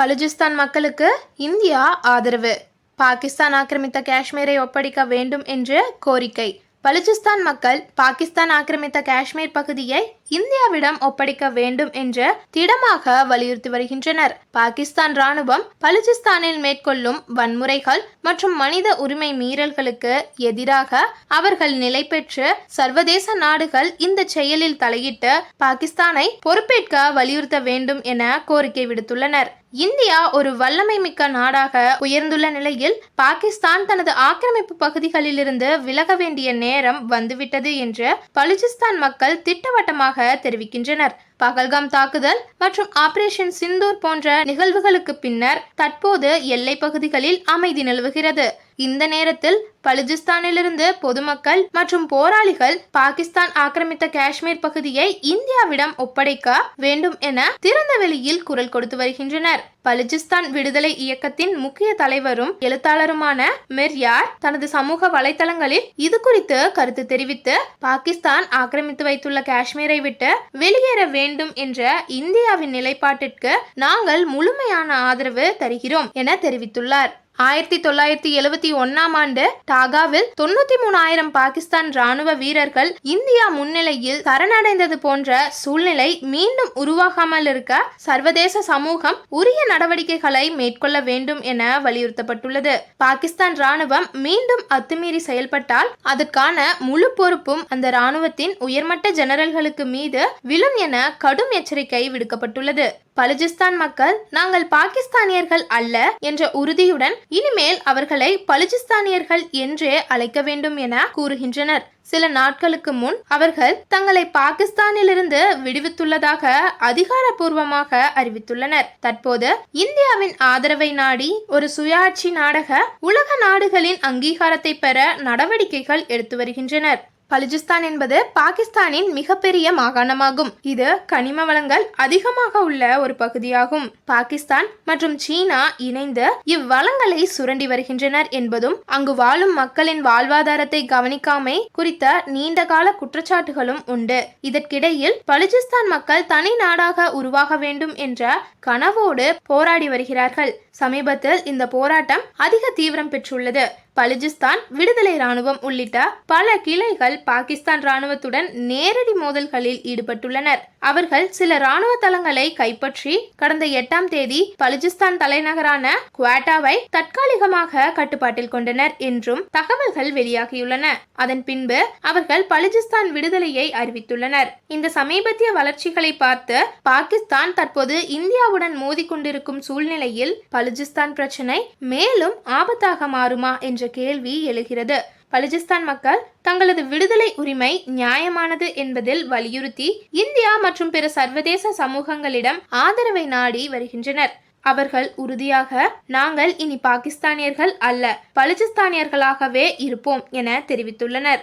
பலுஜிஸ்தான் மக்களுக்கு இந்தியா ஆதரவு. பாகிஸ்தான் ஆக்கிரமித்த காஷ்மீரை ஒப்படைக்க வேண்டும் என்று கோரிக்கை. பலுச்சிஸ்தான் மக்கள் பாகிஸ்தான் ஆக்கிரமித்த காஷ்மீர் பகுதியை இந்தியாவிடம் ஒப்படைக்க வேண்டும் என்று திடமாக வலியுறுத்தி வருகின்றனர். பாகிஸ்தான் ராணுவம் பலுச்சிஸ்தானில் மேற்கொள்ளும் வன்முறைகள் மற்றும் மனித உரிமை மீறல்களுக்கு எதிராக அவர்கள் நிலை பெற்று சர்வதேச நாடுகள் இந்த செயலில் தலையிட்டு பாகிஸ்தானை பொறுப்பேற்க வலியுறுத்த வேண்டும் என கோரிக்கை விடுத்துள்ளனர். இந்தியா ஒரு வல்லமை மிக்க நாடாக உயர்ந்துள்ள நிலையில் பாகிஸ்தான் தனது ஆக்கிரமிப்பு பகுதிகளிலிருந்து விலக வேண்டிய நேரம் வந்துவிட்டது என்று பலுச்சிஸ்தான் மக்கள் திட்டவட்டமாக தெரிவிக்கின்றனர். பகல்காம் தாக்குதல் மற்றும் ஆபரேஷன் சிந்தூர் போன்ற நிகழ்வுகளுக்கு பின்னர் தற்போது எல்லை பகுதிகளில் அமைதி நிலவுகிறது. இந்த நேரத்தில் பலுஜிஸ்தானிலிருந்து பொதுமக்கள் மற்றும் போராளிகள் பாகிஸ்தான் ஆக்கிரமித்த காஷ்மீர் பகுதியை இந்தியாவிடம் ஒப்படைக்க வேண்டும் என திறந்த வெளியில் குரல் கொடுத்து வருகின்றனர். பலுஜிஸ்தான் விடுதலை இயக்கத்தின் முக்கிய தலைவரும் எழுத்தாளருமான மெர்யார் தனது சமூக வலைதளங்களில் இது குறித்து கருத்து தெரிவித்து பாகிஸ்தான் ஆக்கிரமித்து வைத்துள்ள காஷ்மீரை விட்டு வெளியேற வேண்டும் என்ற இந்தியாவின் நிலைப்பாட்டிற்கு நாங்கள் முழுமையான ஆதரவு தருகிறோம் என தெரிவித்துள்ளார். ஆயிரத்தி தொள்ளாயிரத்தி எழுவத்தி ஒன்னாம் ஆண்டு டாகாவில் தொண்ணூத்தி மூணாயிரம் பாகிஸ்தான் ராணுவ வீரர்கள் இந்தியா முன்னிலையில் சரணடைந்தது போன்ற சூழ்நிலை மீண்டும் உருவாகாமல் இருக்க சர்வதேச சமூகம் உரிய நடவடிக்கைகளை மேற்கொள்ள வேண்டும் என வலியுறுத்தப்பட்டுள்ளது. பாகிஸ்தான் ராணுவம் மீண்டும் அத்துமீறி செயல்பட்டால் அதற்கான முழு பொறுப்பும் அந்த ராணுவத்தின் உயர்மட்ட ஜெனரல்களுக்கு மீது விழும் என கடும் எச்சரிக்கை விடுக்கப்பட்டுள்ளது. பலுஜிஸ்தான் மக்கள் நாங்கள் பாகிஸ்தானியர்கள் அல்ல என்ற உறுதியுடன் இனிமேல் அவர்களை பலுஜிஸ்தானியர்கள் என்றே அழைக்க வேண்டும் என கூறுகின்றனர். சில நாட்களுக்கு முன் அவர்கள் தங்களை பாகிஸ்தானிலிருந்து விடுவித்துள்ளதாக அதிகாரப்பூர்வமாக அறிவித்துள்ளனர். தற்போது இந்தியாவின் ஆதரவை நாடி ஒரு சுயாட்சி நாடக உலக நாடுகளின் அங்கீகாரத்தை பெற நடவடிக்கைகள் எடுத்து வருகின்றனர். பலுஜிஸ்தான் என்பது பாகிஸ்தானின் மிகப்பெரிய மாகாணமாகும். இது கனிம வளங்கள் அதிகமாக உள்ள ஒரு பகுதியாகும். பாகிஸ்தான் மற்றும் சீனா இணைந்து இவ்வளங்களை சுரண்டி வருகின்றனர் என்பதும் அங்கு வாழும் மக்களின் வாழ்வாதாரத்தை கவனிக்காமை குறித்த நீண்டகால குற்றச்சாட்டுகளும் உண்டு. இதற்கிடையில் பலுஜிஸ்தான் மக்கள் தனி நாடாக உருவாக வேண்டும் என்ற கனவோடு போராடி வருகிறார்கள். சமீபத்தில் இந்த போராட்டம் அதிக தீவிரம் பெற்றுள்ளது. பலுஜிஸ்தான் விடுதலை ராணுவம் உள்ளிட்ட பல கிளைகள் பாகிஸ்தான் ராணுவத்துடன் நேரடி மோதல்களில் ஈடுபட்டுள்ளனர். அவர்கள் சில ராணுவ தளங்களை கைப்பற்றி கடந்த எட்டாம் தேதி பலுஜிஸ்தான் தலைநகரான குவாட்டாவை தற்காலிகமாக கட்டுப்பாட்டில் கொண்டனர் என்றும் தகவல்கள் வெளியாகியுள்ளன. அதன் பின்பு அவர்கள் பலுஜிஸ்தான் விடுதலையை அறிவித்துள்ளனர். இந்த சமீபத்திய வளர்ச்சிகளை பார்த்து பாகிஸ்தான் தற்போது இந்தியாவுடன் மோதிக்கொண்டிருக்கும் சூழ்நிலையில் பலுஜிஸ்தான் பிரச்சினை மேலும் ஆபத்தாக மாறுமா என்ற கேள்வி எழுகிறது. பலுஜிஸ்தான் மக்கள் தங்களது விடுதலை உரிமை நியாயமானது என்பதில் வலியுறுத்தி இந்தியா மற்றும் பிற சர்வதேச சமூகங்களிடம் ஆதரவை நாடி வருகின்றனர். அவர்கள் உறுதியாக நாங்கள் இனி பாகிஸ்தானியர்கள் அல்ல பலுஜிஸ்தானியர்களாகவே இருப்போம் என தெரிவித்துள்ளனர்.